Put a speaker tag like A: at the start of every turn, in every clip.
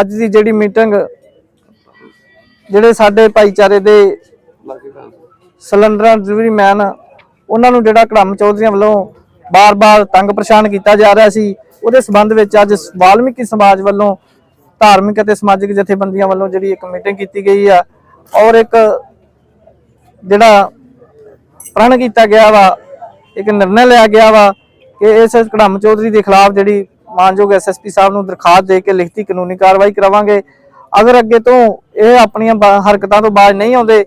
A: ਅੱਜ ਦੀ ਜਿਹੜੀ ਮੀਟਿੰਗ, ਜਿਹੜੇ ਸਾਡੇ ਭਾਈਚਾਰੇ ਦੇ ਸਿਲੰਡਰਾਂ ਡਿਲੀਵਰੀ ਮੈਨ ਉਹਨਾਂ ਨੂੰ ਜਿਹੜਾ ਕੜਮ ਚੌਧਰੀਆਂ ਵੱਲੋਂ ਬਾਰ-ਬਾਰ ਤੰਗ ਪਰੇਸ਼ਾਨ ਕੀਤਾ ਜਾ ਰਿਹਾ ਸੀ, ਉਹਦੇ ਸਬੰਧ ਵਿੱਚ ਅੱਜ ਵਾਲਮੀਕੀ ਸਮਾਜ ਵੱਲੋਂ ਧਾਰਮਿਕ ਅਤੇ ਸਮਾਜਿਕ ਜਥੇਬੰਦੀਆਂ ਵੱਲੋਂ ਜਿਹੜੀ ਇੱਕ ਮੀਟਿੰਗ ਕੀਤੀ ਗਈ ਆ, ਔਰ ਇੱਕ ਜਿਹੜਾ ਪ੍ਰਣ ਕੀਤਾ ਗਿਆ ਵਾ, ਇੱਕ ਨਿਰਣਾ ਲਿਆ ਗਿਆ ਵਾ ਕਿ ਇਸ ਕੜਮ ਚੌਧਰੀ ਦੇ ਖਿਲਾਫ ਜਿਹੜੀ ਮਾਨਯੋਗ ਐਸਐਸਪੀ ਸਾਹਿਬ ਨੂੰ ਦਰਖਾਸਤ ਦੇ ਕੇ ਲਿਖਤੀ ਕਾਨੂੰਨੀ ਕਾਰਵਾਈ ਕਰਾਵਾਂਗੇ। ਅਗਰ ਅੱਗੇ ਤੋਂ ਇਹ ਆਪਣੀਆਂ ਹਰਕਤਾਂ ਤੋਂ ਬਾਜ਼ ਨਹੀਂ ਆਉਂਦੇ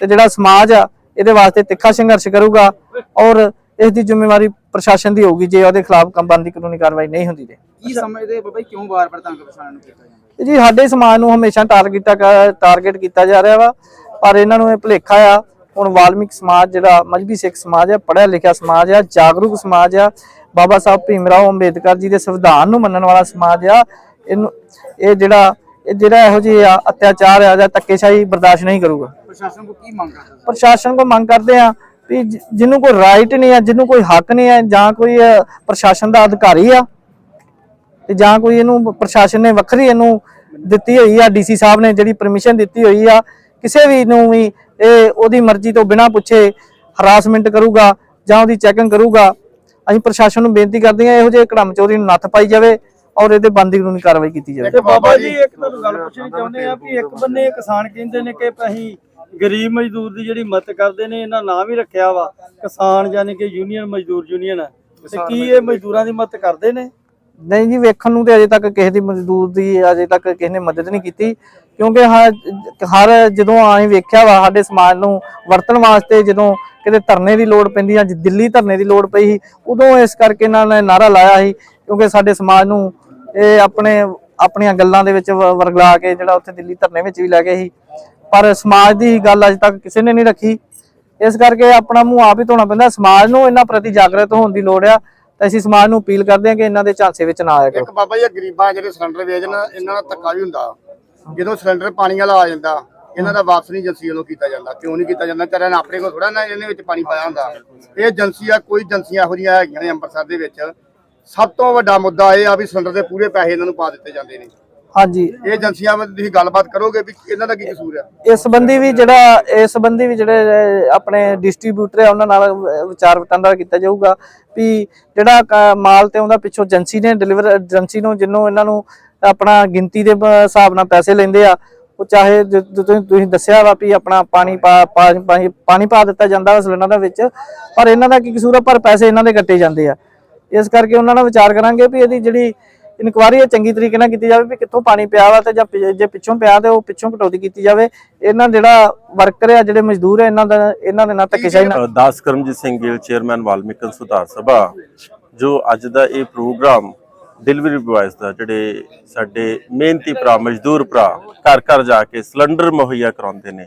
A: ਤੇ ਜਿਹੜਾ ਸਮਾਜ ਆ ਇਹਦੇ ਵਾਸਤੇ ਤਿੱਖਾ ਸੰਘਰਸ਼ ਕਰੂਗਾ ਔਰ ਇਸ ਦੀ ਜ਼ਿੰਮੇਵਾਰੀ ਪ੍ਰਸ਼ਾਸਨ ਦੀ ਹੋਊਗੀ ਜੇ ਉਹਦੇ ਖਿਲਾਫ ਕੰਮ ਬਣਦੀ ਕਾਨੂੰਨੀ ਕਾਰਵਾਈ ਨਹੀਂ ਹੁੰਦੀ ਤੇ।
B: ਕੀ ਸਮਝਦੇ ਬਾਬਾ ਜੀ ਕਿਉਂ ਵਾਰ-ਵਾਰ ਤੰਗ ਪਰੇਸ਼ਾਨ ਨੂੰ ਕੀਤਾ ਜਾਂਦਾ?
A: ਜੀ ਸਾਡੇ ਸਮਾਜ ਨੂੰ ਹਮੇਸ਼ਾ ਟਾਰਗੇਟ ਟਾਰਗੇਟ ਕੀਤਾ ਜਾ ਰਿਹਾ ਵਾ ਪਰ ਇਹਨਾਂ ਨੂੰ ਇਹ ਭੁਲੇਖਾ ਆ ਹੁਣ ਵਾਲਮੀਕ ਸਮਾਜ ਜਿਹੜਾ ਮਜਬੀ ਸਿੱਖ ਸਮਾਜ ਆ ਪੜ੍ਹਿਆ ਲਿਖਿਆ ਸਮਾਜ ਆ ਜਾਗਰੂਕ ਸਮਾਜ ਆ ਬਾਬਾ ਸਾਹਿਬ ਭੀਮਰਾਓ ਅੰਬੇਦਕਰ ਜੀ ਦੇ ਸੰਵਿਧਾਨ ਨੂੰ ਮੰਨਣ ਵਾਲਾ ਸਮਾਜ ਆ ਇਹਨੂੰ ਇਹ ਜਿਹੜਾ ਇਹ ਜਿਹੜਾ ਇਹੋ ਜਿਹੇ ਆ ਅਤਿਆਚਾਰ ਆ ਜਾਂ ਧੱਕੇਸ਼ਾਹੀ ਬਰਦਾਸ਼ਤ ਨਹੀਂ ਕਰੂਗਾ
B: ਪ੍ਰਸ਼ਾਸਨ ਕੋ ਕੀ ਮੰਗ ਕਰਦੇ?
A: ਪ੍ਰਸ਼ਾਸਨ ਕੋ ਮੰਗ ਕਰਦੇ ਆ ਵੀ ਜਿਹਨੂੰ ਕੋਈ ਰਾਈਟ ਨਹੀਂ ਆ ਜਿਹਨੂੰ ਕੋਈ ਹੱਕ ਨਹੀਂ ਆ ਜਾਂ ਕੋਈ ਪ੍ਰਸ਼ਾਸਨ ਦਾ ਅਧਿਕਾਰੀ ਆ ਤੇ ਜਾਂ ਕੋਈ ਇਹਨੂੰ ਪ੍ਰਸ਼ਾਸਨ ਨੇ ਵੱਖਰੀ ਇਹਨੂੰ ਦਿੱਤੀ ਹੋਈ ਆ ਡੀਸੀ ਸਾਹਿਬ ਨੇ ਜਿਹੜੀ ਪਰਮਿਸ਼ਨ ਦਿੱਤੀ ਹੋਈ ਆ ਕਿਸੇ ਵੀ ਨੂੰ ਵੀ ਇਹ ਉਹਦੀ ਮਰਜ਼ੀ ਤੋਂ ਬਿਨਾਂ ਪੁੱਛੇ ਹਰਾਸਮੈਂਟ ਕਰੂਗਾ ਜਾਂ ਉਹਦੀ ਚੈਕਿੰਗ ਕਰੂਗਾ ਅਸੀਂ ਪ੍ਰਸ਼ਾਸਨ ਨੂੰ ਬੇਨਤੀ ਕਰਦੇ ਆ ਇਹੋ ਜਿਹੇ ਕੜਮ ਚੋਰੀ ਨੂੰ ਨੱਥ ਪਾਈ ਜਾਵੇ ਔਰ ਇਹਦੇ ਬੰਦੀ ਕਾਨੂੰਨੀ ਕਾਰਵਾਈ ਕੀਤੀ ਜਾਵੇ।
C: ਤੇ ਬਾਬਾ ਜੀ ਇੱਕ ਤੁਹਾਨੂੰ ਗੱਲ ਪੁੱਛਣੀ ਚਾਹੁੰਦੇ ਆ ਵੀ ਇੱਕ ਬੰਨੇ ਕਿਸਾਨ ਕਹਿੰਦੇ ਨੇ ਕਿ ਅਸੀਂ ਗਰੀਬ ਮਜ਼ਦੂਰ ਦੀ ਜਿਹੜੀ ਮਦਦ ਕਰਦੇ ਨੇ ਇਹਨਾਂ ਨਾਂ ਵੀ ਰੱਖਿਆ ਵਾ। ਕਿਸਾਨ ਯਾਨੀ ਕਿ ਯੂਨੀਅਨ ਮਜ਼ਦੂਰ ਯੂਨੀਅਨ ਤੇ ਕੀ ਇਹ ਮਜ਼ਦੂਰਾਂ ਦੀ ਮਦਦ ਕਰਦੇ ਨੇ?
A: ਨਹੀਂ ਜੀ ਵੇਖਣ ਨੂੰ ਤੇ ਅਜੇ ਤੱਕ ਕਿਸੇ ਦੀ ਮਜ਼ਦੂਰ ਦੀ ਅਜੇ ਤੱਕ ਕਿਸੇ ਨੇ ਮਦਦ ਨਹੀਂ ਕੀਤੀ। ਕਿਉਂਕਿ ਹਰ ਜਦੋਂ ਅਸੀਂ ਵੇਖਿਆ ਵਾ ਸਾਡੇ ਸਮਾਜ ਨੂੰ ਵਰਤਣ ਵਾਸਤੇ ਜਦੋਂ ਕਿਤੇ ਧਰਨੇ ਦੀ ਲੋੜ ਪੈਂਦੀ ਅੱਜ ਦਿੱਲੀ ਧਰਨੇ ਦੀ ਲੋੜ ਪਈ ਉਦੋਂ ਇਸ ਕਰਕੇ ਇਹਨਾਂ ਨੇ ਨਾਰਾ ਲਾਇਆ ਸੀ, ਕਿਉਂਕਿ ਸਾਡੇ ਸਮਾਜ ਨੂੰ ਇਹ ਆਪਣੇ, ਆਪਣੀਆਂ ਗੱਲਾਂ ਦੇ ਵਿੱਚ ਵਰਗਲਾ ਕੇ ਜਿਹੜਾ ਉੱਥੇ ਦਿੱਲੀ ਧਰਨੇ ਵਿੱਚ ਵੀ ਲੈ ਗਏ ਸੀ। ਪਰ ਸਮਾਜ ਦੀ ਗੱਲ ਅੱਜ ਤੱਕ ਕਿਸੇ ਨੇ ਨਹੀਂ ਰੱਖੀ। ਇਸ ਕਰਕੇ ਆਪਣਾ ਮੂੰਹ ਆਪ ਹੀ ਧੋਣਾ ਪੈਂਦਾ। ਸਮਾਜ ਨੂੰ ਇਹਨਾਂ ਪ੍ਰਤੀ ਜਾਗਰਤ ਹੋਣ ਦੀ ਲੋੜ ਆ, ਤੇ ਅਸੀਂ ਸਮਾਜ ਨੂੰ ਅਪੀਲ ਕਰਦੇ ਹਾਂ ਕਿ ਇਹਨਾਂ ਦੇ ਝਾਂਸੇ ਵਿੱਚ ਨਾ ਆਇਆ ਕਰੋ।
D: ਇੱਕ ਬਾਬਾ ਜੀ ਗਰੀਬਾਂ ਜਿਹੜੇ ਸਿਲੰਡਰ ਵੇਚਣ ਇਹਨਾਂ ਦਾ ਧੱਕਾ ਵੀ ਹੁੰਦਾ। ਜਦੋਂ ਸਿਲੰਡਰ ਪਾਣੀ ਵਾਲਾ ਆ ਜਾਂਦਾ ਇਹਨਾਂ ਦਾ ਵਾਪਸ ਨਹੀਂ ਏਜੰਸੀ ਵੱਲੋਂ ਕੀਤਾ ਜਾਂਦਾ। ਕਿਉਂ ਨਹੀਂ ਕੀਤਾ ਜਾਂਦਾ? ਤੇਰਾ ਆਪਣੇ ਕੋਲ ਥੋੜਾ ਨਾ ਇਹਨੇ ਵਿੱਚ ਪਾਣੀ ਪਾਇਆ ਹੁੰਦਾ। ਇਹ ਏਜੰਸੀ ਆ ਕੋਈ ਏਜੰਸੀਆਂ ਇਹੋ ਜਿਹੀਆਂ ਹੈਗੀਆਂ ਨੇ ਅੰਮ੍ਰਿਤਸਰ ਦੇ ਵਿੱਚ। ਸਭ ਤੋਂ ਵੱਡਾ ਮੁੱਦਾ ਇਹ ਆ ਵੀ ਸਿਲੰਡਰ ਦੇ ਪੂਰੇ ਪੈਸੇ ਇਹਨਾਂ ਨੂੰ ਪਾ ਦਿੱਤੇ ਜਾਂਦੇ ਨੇ।
A: ਹਾਂਜੀ।
D: ਇਹ ਏਜੰਸੀਆਂ ਵਿੱਚ ਤੁਸੀਂ ਗੱਲਬਾਤ ਕਰੋਗੇ ਵੀ ਇਹਨਾਂ ਦਾ ਕੀ ਕਸੂਰ ਆ?
A: ਇਸ ਸੰਬੰਧੀ ਵੀ ਜਿਹੜਾ ਇਸ ਸੰਬੰਧੀ ਵੀ ਜਿਹੜੇ ਆਪਣੇ ਡਿਸਟ੍ਰੀਬਿਊਟਰ ਆ ਉਹਨਾਂ ਨਾਲ ਵਿਚਾਰ ਵਟਾਂਦਰਾ ਕੀਤਾ ਜਾਊਗਾ ਵੀ ਜਿਹੜਾ ਮਾਲ ਤੇ ਉਹਦਾ ਪਿੱਛੋਂ ਏਜੰਸੀ ਨੇ ਡਿਲੀਵਰ ਏਜੰਸੀ ਨੂੰ ਜਿੰਨੂੰ ਇਹਨਾਂ ਨੂੰ ਆਪਣਾ ਗਿਣਤੀ ਦੇ ਹਿਸਾਬ ਨਾਲ ਪੈਸੇ ਲੈਂਦੇ ਆ। ਉਹ ਚਾਹੇ ਤੁਸੀਂ ਦੱਸਿਆ ਵਾ ਵੀ ਆਪਣਾ ਪਾਣੀ ਪਾਣੀ ਪਾਣੀ ਪਾ ਦਿੱਤਾ ਜਾਂਦਾ ਵਾ ਸਿਲੰਡਰ ਦੇ ਵਿੱਚ ਪਰ ਇਹਨਾਂ ਦਾ ਕੀ ਕਸੂਰ ਆ? ਪਰ ਪੈਸੇ ਇਹਨਾਂ ਦੇ ਕੱਟੇ ਜਾਂਦੇ ਆ। ਇਸ ਕਰਕੇ ਉਹਨਾਂ ਨਾਲ ਵਿਚਾਰ ਕਰਾਂਗੇ ਵੀ ਇਹਦੀ ਜਿਹੜੀ ਇਨਕੁਆਰੀ ਹੈ ਚੰਗੀ ਤਰੀਕੇ ਨਾਲ ਕੀਤੀ ਜਾਵੇ ਵੀ ਕਿੱਥੋਂ ਪਾਣੀ ਪਿਆ ਵਾ ਤੇ ਜਾਂ ਜੇ ਪਿੱਛੋਂ ਪਿਆ ਤੇ ਉਹ ਪਿੱਛੋਂ ਕਟੌਤੀ ਕੀਤੀ ਜਾਵੇ। ਇਹਨਾਂ ਜਿਹੜਾ ਵਰਕਰ ਆ ਜਿਹੜੇ ਮਜ਼ਦੂਰ ਆ ਇਹਨਾਂ ਦਾ ਇਹਨਾਂ ਦੇ ਨਾਲ ਧੱਕੇਸ਼ਾਹੀ ਨਾ
E: ਦਾਸ ਕਰਮਜੀਤ ਸਿੰਘ ਗਿੱਲ ਚੇਅਰਮੈਨ ਵਾਲਮੀਕਨ ਸੁਧਾਰ ਸਭਾ ਜੋ ਅੱਜ ਦਾ ਇਹ ਪ੍ਰੋਗਰਾਮ ਡਿਲੀਵਰੀ ਬॉयਜ਼ ਦਾ, ਜਿਹੜੇ ਸਾਡੇ ਮਿਹਨਤੀ ਭਰਾ, ਮਜ਼ਦੂਰ ਭਰਾ, ਘਰ ਘਰ ਜਾ ਕੇ ਸਿਲੰਡਰ ਮੁਹੱਈਆ ਕਰਾਉਂਦੇ ਨੇ,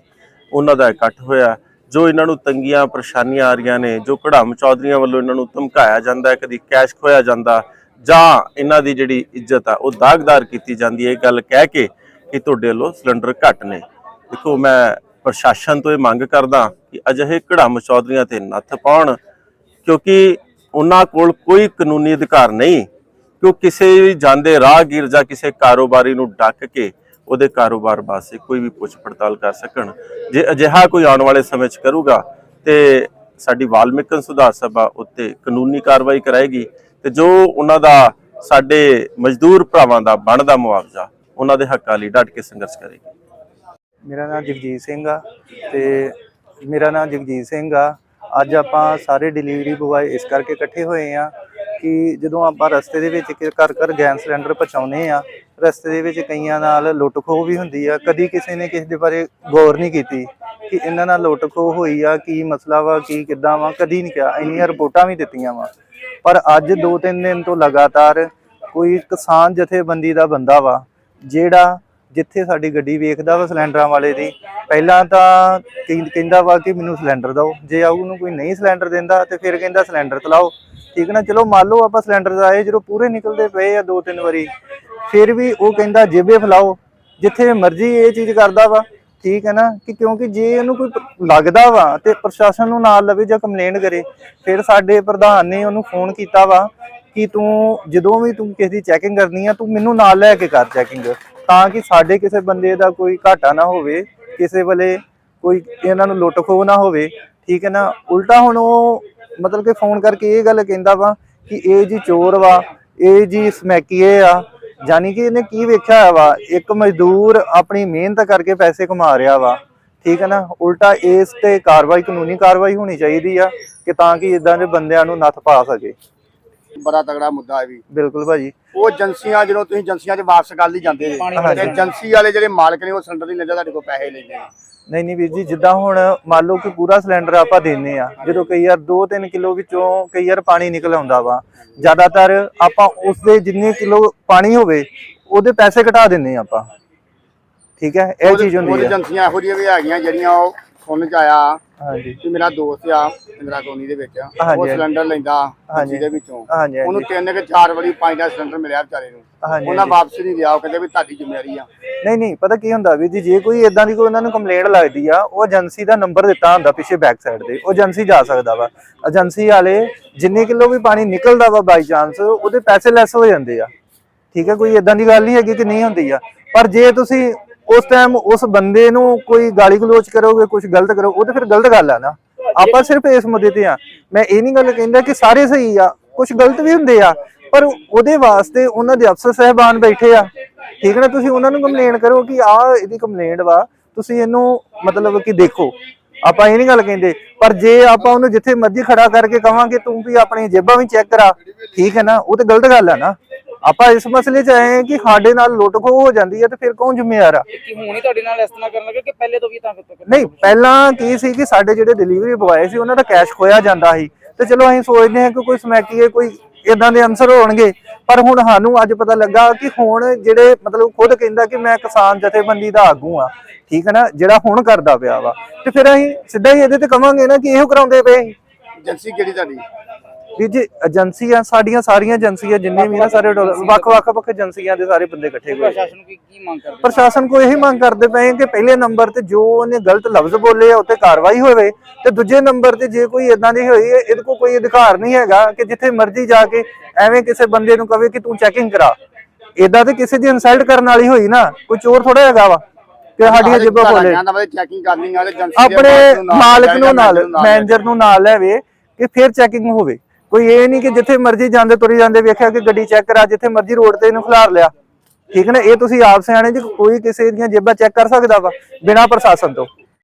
E: ਉਹਨਾਂ ਦਾ ਇਕੱਠ ਹੋਇਆ, ਜੋ ਇਹਨਾਂ ਨੂੰ ਤੰਗੀਆਂ, ਪਰੇਸ਼ਾਨੀਆਂ ਆ ਰਹੀਆਂ ਨੇ, ਜੋ ਕੜਾਮ ਚੌਧਰੀਆਂ ਵੱਲੋਂ ਇਹਨਾਂ ਨੂੰ ਧਮਕਾਇਆ ਜਾਂਦਾ ਹੈ ਕਦੀ ਕੈਸ਼ ਖੋਇਆ ਜਾਂਦਾ, ਜਾਂ ਇਹਨਾਂ ਦੀ ਜਿਹੜੀ ਇੱਜ਼ਤ ਆ, ਉਹ ਦਾਗਦਾਰ ਕੀਤੀ ਜਾਂਦੀ ਹੈ। ਇਹ ਗੱਲ ਕਹਿ ਕੇ ਕਿ ਤੁਹਾਡੇ ਵੱਲੋਂ ਸਿਲੰਡਰ ਘੱਟ ਨੇ। ਦੇਖੋ, ਮੈਂ ਪ੍ਰਸ਼ਾਸਨ ਤੋਂ ਇਹ ਮੰਗ ਕਰਦਾ ਕਿ ਅਜਿਹੇ ਕੜਮ ਚੌਧਰੀਆਂ ਤੇ ਨੱਥ ਪਾਉਣ, ਕਿਉਂਕਿ ਉਹਨਾਂ ਕੋਲ ਕੋਈ ਕਾਨੂੰਨੀ ਅਧਿਕਾਰ ਨਹੀਂ। ਕਿ ਉਹ ਕਿਸੇ ਵੀ ਜਾਂਦੇ ਰਾਹਗੀਰ ਜਾਂ ਕਿਸੇ ਕਾਰੋਬਾਰੀ ਨੂੰ ਡੱਕ ਕੇ ਉਹਦੇ ਕਾਰੋਬਾਰ ਵਾਸਤੇ ਕੋਈ ਵੀ ਪੁੱਛ ਪੜਤਾਲ ਕਰ ਸਕਣ। ਜੇ ਅਜਿਹਾ ਕੋਈ ਆਉਣ ਵਾਲੇ ਸਮੇਂ 'ਚ ਕਰੂਗਾ ਤੇ ਸਾਡੀ ਵਾਲਮਿਕਨ ਸੁਧਾਰ ਸਭਾ ਉੱਤੇ ਕਾਨੂੰਨੀ ਕਾਰਵਾਈ ਕਰਾਏਗੀ ਤੇ ਜੋ ਉਹਨਾਂ ਦਾ ਸਾਡੇ ਮਜ਼ਦੂਰ ਭਰਾਵਾਂ ਦਾ ਬਣਦਾ ਮੁਆਵਜ਼ਾ, ਉਹਨਾਂ ਦੇ ਹੱਕਾਂ ਲਈ ਡਟ ਕੇ ਸੰਘਰਸ਼ ਕਰੇਗੀ।
F: ਮੇਰਾ ਨਾਮ ਜਗਜੀਤ ਸਿੰਘ ਆ ਤੇ ਮੇਰਾ ਨਾਮ ਜਗਜੀਤ ਸਿੰਘ ਆ। ਅੱਜ ਆਪਾਂ ਸਾਰੇ ਡਿਲੀਵਰੀ ਬੁਆਏ ਇਸ ਕਰਕੇ ਇਕੱਠੇ ਹੋਏ ਆ ਕਿ ਜਦੋਂ ਆਪਾਂ ਰਸਤੇ ਦੇ ਵਿੱਚ ਕਿ ਘਰ ਘਰ ਗੈਸ ਸਿਲੰਡਰ ਪਹੁੰਚਾਉਨੇ ਆ ਰਸਤੇ ਦੇ ਵਿੱਚ ਕਈਆਂ ਨਾਲ ਲੁੱਟ ਖੋਹ ਵੀ ਹੁੰਦੀ ਆ। ਕਦੀ ਕਿਸੇ ਨੇ ਕਿਸੇ ਦੇ ਬਾਰੇ ਗੌਰ ਨਹੀਂ ਕੀਤੀ ਕਿ ਇਹਨਾਂ ਨਾਲ ਲੁੱਟ ਖੋਹ ਹੋਈ ਆ, ਕੀ ਮਸਲਾ ਵਾ, ਕੀ ਕਿੱਦਾਂ ਵਾ, ਕਦੀ ਨਹੀਂ ਕਿਹਾ। ਇੰਨੀਆਂ ਰਿਪੋਰਟਾਂ ਵੀ ਦਿੱਤੀਆਂ ਵਾ। ਪਰ ਅੱਜ 2-3 ਦਿਨ ਤੋਂ ਲਗਾਤਾਰ ਕੋਈ ਕਿਸਾਨ ਜਥੇਬੰਦੀ ਦਾ ਬੰਦਾ ਵਾ, ਜਿਹੜਾ ਜਿੱਥੇ ਸਾਡੀ ਗੱਡੀ ਵੇਖਦਾ ਵਾ ਸਿਲੰਡਰਾਂ ਵਾਲੇ ਦੀ, ਪਹਿਲਾਂ ਤਾਂ ਕਹਿੰ- ਕਹਿੰਦਾ ਵਾ ਕਿ ਮੈਨੂੰ ਸਿਲੰਡਰ ਦਿਓ, ਜੇ ਆਊ ਨੂੰ ਕੋਈ ਨਹੀਂ ਸਿਲੰਡਰ ਦਿੰਦਾ ਤੇ ਫਿਰ ਕਹਿੰਦਾ ਸਿਲੰਡਰ ਤਲਾਓ। ਠੀਕ ਨਾ? ਚਲੋ ਮੰਨ ਲਓ ਆਪਾਂ ਸਿਲੰਡਰ ਦਾ ਆਏ, ਜਦੋਂ ਪੂਰੇ ਨਿਕਲਦੇ ਪਏ ਆ ਦੋ ਤਿੰਨ ਵਾਰੀ, ਫਿਰ ਵੀ ਉਹ ਕਹਿੰਦਾ ਜੇਬੇ ਫਲਾਓ, ਜਿੱਥੇ ਮਰਜ਼ੀ ਇਹ ਚੀਜ਼ ਕਰਦਾ ਵਾ। ਠੀਕ ਹੈ ਨਾ? ਕਿ ਕਿਉਂਕਿ ਜੇ ਇਹਨੂੰ ਕੋਈ ਲੱਗਦਾ ਵਾ ਤੇ ਪ੍ਰਸ਼ਾਸਨ ਨੂੰ ਨਾਲ ਲਵੇ ਜਾਂ ਕੰਪਲੇਂਟ ਕਰੇ, ਫਿਰ ਸਾਡੇ ਪ੍ਰਧਾਨ ਨੇ ਉਹਨੂੰ ਫੋਨ ਕੀਤਾ ਵਾ ਕਿ ਤੂੰ ਜਦੋਂ ਵੀ ਤੂੰ ਕਿਸੇ ਦੀ ਚੈਕਿੰਗ ਕਰਨੀ ਆ, ਤੂੰ ਮੈਨੂੰ ਨਾਲ ਲੈ ਕੇ ਕਰ ਚੈਕਿੰਗ ਤਾਂ ਕਿ ਸਾਡੇ ਕਿਸੇ ਬੰਦੇ ਦਾ ਕੋਈ ਘਾਟਾ ਨਾ ਹੋਵੇ ਕਿਸੇ ਵੇਲੇ ਕੋਈ ਇਹਨਾਂ ਨੂੰ ਲੁੱਟ ਖੋਹ ਨਾ ਹੋਵੇ ਠੀਕ ਹੈ ਨਾ? ਉਲਟਾ ਹੁਣ ਉਹ ਮਤਲਬ ਕਿ ਫੋਨ ਕਰਕੇ ਇਹ ਗੱਲ ਕਹਿੰਦਾ ਵਾ ਕਿ ਇਹ ਜੀ ਚੋਰ ਵਾ ਇਹ ਜੀ ਸਮੈਕੀਏ ਆ ਜਾਨੀ ਕਿ ਇਹਨੇ ਕੀ ਵੇਖਿਆ ਵਾ? ਇੱਕ ਮਜ਼ਦੂਰ ਆਪਣੀ ਮਿਹਨਤ ਕਰਕੇ ਪੈਸੇ ਕਮਾ ਰਿਹਾ ਵਾ ਠੀਕ ਹੈ ਨਾ? ਉਲਟਾ ਇਸ ਤੇ ਕਾਰਵਾਈ ਕਾਨੂੰਨੀ ਕਾਰਵਾਈ ਹੋਣੀ ਚਾਹੀਦੀ ਆ ਕਿ ਤਾਂ ਕਿ ਇਦਾਂ ਦੇ ਬੰਦਿਆਂ ਨੂੰ ਨੱਥ ਪਾ ਸਕੇ।
D: ਬੜਾ ਤਗੜਾ ਮੁੱਦਾ ਹੈ ਵੀ।
F: ਬਿਲਕੁਲ ਭਾਜੀ।
D: ਉਹ ਏਜੰਸੀਆਂ ਜਦੋਂ ਤੁਸੀਂ ਏਜੰਸੀਆਂ 'ਚ ਵਾਪਸ ਕਰ ਲਈ ਜਾਂਦੇ ਜੇ ਤੇ ਏਜੰਸੀ ਵਾਲੇ ਜਿਹੜੇ ਮਾਲਕ ਨੇ ਉਹ ਸਿਲੰਡਰ ਨਹੀਂ ਲੈਂਦੇ ਤੁਹਾਡੇ ਕੋਲ ਪੈਸੇ ਲੈਂਦੇ ਨੇ।
F: ਨਹੀਂ ਨਹੀਂ ਵੀਰ ਜੀ ਜਿੱਦਾਂ ਹੁਣ ਮੰਨ ਲਓ ਕਿ ਪੂਰਾ ਸਿਲੰਡਰ ਆਪਾਂ ਦਿੰਨੇ ਆ ਜਦੋਂ ਕਈ ਵਾਰ 2-3 ਕਿਲੋ ਵਿੱਚੋਂ ਕਈ ਵਾਰ ਪਾਣੀ ਨਿਕਲ ਆਉਂਦਾ ਵਾ ਜ਼ਿਆਦਾਤਰ ਆਪਾਂ ਉਸ ਦੇ ਜਿੰਨੇ ਕਿਲੋ ਪਾਣੀ ਹੋਵੇ ਉਹਦੇ ਪੈਸੇ ਘਟਾ ਦਿੰਨੇ ਆ ਆਪਾਂ। ਠੀਕ ਹੈ ਇਹ ਚੀਜ਼ ਹੁੰਦੀ ਹੈ।
D: ਏਜੰਸੀਆਂ ਇਹੋ ਜਿਹੀਆਂ ਵੀ ਹੈਗੀਆਂ ਜਿਹੜੀਆਂ ਉਹ ਸੁਣ ਚ ਆਇਆ।
F: ਹਾਂਜੀ।
D: ਕਿ ਮੇਰਾ ਦੋਸਤ ਆ ਇੰਦਰਾ ਕਲੋਨੀ ਦੇ ਵਿੱਚ ਉਹ
F: ਹਾਂਜੀ।
D: ਸਿਲੰਡਰ ਲੈਂਦਾ
F: ਹਾਂਜੀ।
D: ਏਜੰਸੀ ਦੇ ਵਿੱਚੋਂ।
F: ਹਾਂਜੀ
D: ਉਹਨੂੰ ਤਿੰਨ ਕਿ ਚਾਰ ਵਾਰੀ ਪੰਜ ਦਾ ਸਿਲੰਡਰ ਮਿਲਿਆ ਵਿਚਾਰੇ ਨੂੰ।
F: ਹਾਂਜੀ
D: ਉਹਨਾਂ ਵਾਪਸ ਨਹੀਂ ਲਿਆ ਉਹ ਕਹਿੰਦੇ ਵੀ ਤੁਹਾਡੀ ਜ਼ਿੰਮੇਵਾਰੀ ਆ।
F: ਨਹੀਂ ਨਹੀਂ ਪਤਾ ਕੀ ਹੁੰਦਾ ਵੀਰ ਜੀ ਜੇ ਕੋਈ ਇਦਾਂ ਦੀ ਕੋਈ ਉਹਨਾਂ ਨੂੰ ਕੰਪਲੇਂਟ ਲੱਗਦੀ ਆ ਉਹ ਏਜੰਸੀ ਦਾ ਨੰਬਰ ਦਿੱਤਾ ਹੁੰਦਾ ਪਿੱਛੇ ਬੈਕ ਸਾਈਡ ਤੇ। ਉਹ ਏਜੰਸੀ ਜਾ ਸਕਦਾ ਵਾ। ਏਜੰਸੀ ਵਾਲੇ ਜਿੰਨੇ ਕਿਲੋ ਵੀ ਪਾਣੀ ਨਿਕਲਦਾ ਵਾ ਬਾਈ ਚਾਂਸ ਉਹਦੇ ਪੈਸੇ ਲੈਸ ਹੋ ਜਾਂਦੇ ਆ। ਠੀਕ ਹੈ ਕੋਈ ਇਦਾਂ ਦੀ ਗੱਲ ਨਹੀਂ ਹੈਗੀ ਕਿ ਨਹੀਂ ਹੁੰਦੀ ਆ। ਪਰ ਜੇ ਤੁਸੀਂ ਉਸ ਟਾਈਮ ਉਸ ਬੰਦੇ ਨੂੰ ਕੋਈ ਗਾਲੀ ਗਲੋਚ ਕਰੋਗੇ ਕੁਝ ਗਲਤ ਕਰੋ ਉਹ ਤਾਂ ਫਿਰ ਗਲਤ ਗੱਲ ਆ ਨਾ। ਆਪਾਂ ਸਿਰਫ ਇਸ ਮੁੱਦੇ ਤੇ ਆ। ਮੈਂ ਇਹ ਨਹੀਂ ਗੱਲ ਕਹਿੰਦਾ ਕਿ ਸਾਰੇ ਸਹੀ ਆ ਕੁਝ ਗਲਤ ਵੀ ਹੁੰਦੇ ਆ, ਪਰ ਉਹਦੇ ਵਾਸਤੇ ਉਹਨਾਂ ਦੇ ਅਫਸਰ ਸਹਿਬਾਨ ਬੈਠੇ ਆ। ਠੀਕ ਹੈ ਨਾ? ਤੁਸੀਂ ਉਹਨਾਂ ਨੂੰ ਕੰਪਲੇਨ ਕਰੋ ਕਿ ਆ ਇਹਦੀ ਕੰਪਲੇਂਟ ਵਾ, ਤੁਸੀਂ ਇਹਨੂੰ ਮਤਲਬ ਕਿ ਦੇਖੋ। ਆਪਾਂ ਇਹ ਨਹੀਂ ਗੱਲ ਕਹਿੰਦੇ, ਪਰ ਜੇ ਆਪਾਂ ਉਹਨੂੰ ਜਿੱਥੇ ਮਰਜ਼ੀ ਖੜਾ ਕਰਕੇ ਕਵਾਂਗੇ, ਤੂੰ ਵੀ ਆਪਣੀ ਜੇਬਾਂ ਵੀ ਚੈੱਕ ਕਰਾ। ਠੀਕ ਹੈ ਨਾ? ਉਹ ਤੇ ਗਲਤ ਗੱਲ ਆ ਨਾ। ਆਪਾਂ ਇਸ ਮਸਲੇ 'ਚ ਆਏ ਹਾਂ ਕਿ ਸਾਡੇ ਨਾਲ ਲੁੱਟ ਖੋਹ ਹੋ ਜਾਂਦੀ ਹੈ ਤੇ ਫਿਰ ਕੌਣ ਜ਼ਿੰਮੇਵਾਰ ਆ?
B: ਕਿ ਹੁਣ ਹੀ ਤੁਹਾਡੇ ਨਾਲ ਇਸ ਤਰ੍ਹਾਂ ਕਰਨ ਲੱਗੇ ਕਿ ਪਹਿਲੇ ਤੋਂ ਵੀ ਤਾਂ
F: ਨਹੀਂ ਪਹਿਲਾਂ ਕੀ ਸੀ ਕਿ ਸਾਡੇ ਜਿਹੜੇ ਡਿਲੀਵਰੀ ਬੁਆਏ ਸੀ ਉਹਨਾਂ ਦਾ ਕੈਸ਼ ਖੋਇਆ ਜਾਂਦਾ ਸੀ। ਤੇ ਚਲੋ ਅਸੀਂ ਸੋਚਦੇ ਹਾਂ ਕਿ ਕੋਈ ਸਮੈਕੀਏ ਕੋਈ ਇਦਾਂ ਦੇ ਅਨਸਰ ਹੋਣਗੇ। ਪਰ ਹੁਣ ਸਾਨੂੰ ਅੱਜ ਪਤਾ ਲੱਗਾ ਕਿ ਹੁਣ ਜਿਹੜੇ ਮਤਲਬ ਖੁਦ ਕਹਿੰਦਾ ਕਿ ਮੈਂ ਕਿਸਾਨ ਜਥੇਬੰਦੀ ਦਾ ਆਗੂ ਆ ਠੀਕ ਹੈ ਨਾ? ਜਿਹੜਾ ਹੁਣ ਕਰਦਾ ਪਿਆ ਵਾ। ਤੇ ਫਿਰ ਅਸੀਂ ਸਿੱਧਾ ਹੀ ਇਹਦੇ ਤੇ ਕਵਾਂਗੇ ਨਾ ਕਿ ਇਹੋ ਕਰਾਉਂਦੇ ਪਏ।
D: ਏਜੰਸੀ ਕਿਹੜੀ ਤੁਹਾਡੀ?
F: ਵੀ ਜੇ ਏਜੰਸੀਆਂ ਸਾਡੀਆਂ ਸਾਰੀਆਂ ਏਜੰਸੀਆਂ ਜਿੰਨੇ ਵੀ ਨਾ ਸਾਰੇ ਵੱਖ-ਵੱਖ ਵੱਖ ਏਜੰਸੀਆਂ ਦੇ ਸਾਰੇ ਬੰਦੇ ਇਕੱਠੇ ਹੋਏ
B: ਪ੍ਰਸ਼ਾਸਨ ਕੀ ਕੀ ਮੰਗ ਕਰਦੇ?
F: ਪ੍ਰਸ਼ਾਸਨ ਕੋ ਇਹੀ ਮੰਗ ਕਰਦੇ ਪਏ ਕਿ ਪਹਿਲੇ ਨੰਬਰ ਤੇ ਜੋ ਉਹਨੇ ਗਲਤ ਲਫ਼ਜ਼ ਬੋਲੇ ਆ ਉੱਤੇ ਕਾਰਵਾਈ ਹੋਵੇ ਤੇ ਦੂਜੇ ਨੰਬਰ ਤੇ ਜੇ ਕੋਈ ਇਦਾਂ ਦੀ ਹੋਈ ਹੈ ਇਹਦੇ ਕੋ ਕੋਈ ਅਧਿਕਾਰ ਨਹੀਂ ਹੈਗਾ ਕਿ ਜਿੱਥੇ ਮਰਜ਼ੀ ਜਾ ਕੇ ਐਵੇਂ ਕਿਸੇ ਬੰਦੇ ਨੂੰ ਕਵੇ ਕਿ ਤੂੰ ਚੈਕਿੰਗ ਕਰਾ। ਇਦਾਂ ਤੇ ਕਿਸੇ ਦੀ ਇਨਸਲਟ ਕਰਨ ਵਾਲੀ ਹੋਈ ਨਾ ਕੋਈ ਚੋਰ ਥੋੜਾ ਹੈਗਾ ਵਾ ਕਿ ਸਾਡੀਆਂ ਜੇਬਾਂ ਖੋਲੇ ਆਪਣੇ ਮਾਲਕ ਨੂੰ ਨਾਲ ਮੈਨੇਜਰ ਨੂੰ ਨਾਲ ਲੈਵੇ ਕਿ ਫਿਰ ਚੈਕਿੰਗ ਹੋਵੇ। ਕੋਈ ਇਹ ਨਹੀਂ ਕਿ ਜਿੱਥੇ ਮਰਜ਼ੀ ਜਾਂਦੇ, ਤੁਰੀ ਜਾਂਦੇ, ਵੇਖਿਆ ਕਿ ਗੱਡੀ ਚੈੱਕ ਕਰਾ, ਜਿੱਥੇ ਮਰਜ਼ੀ ਰੋਡ ਤੇ ਇਹਨੂੰ ਖਿਲਾਰ ਲਿਆ। ਠੀਕ ਹੈ ਨਾ? ਇਹ ਤੁਸੀਂ ਆਪ ਸਿਆਣੇ ਜੀ ਕੋਈ ਕਿਸੇ ਦੀਆਂ ਜੇਬਾਂ ਚੈੱਕ ਕਰ ਸਕਦਾ ਵਾ, ਬਿਨਾਂ ਪ੍ਰਸ਼ਾਸਨ ਤੋਂ।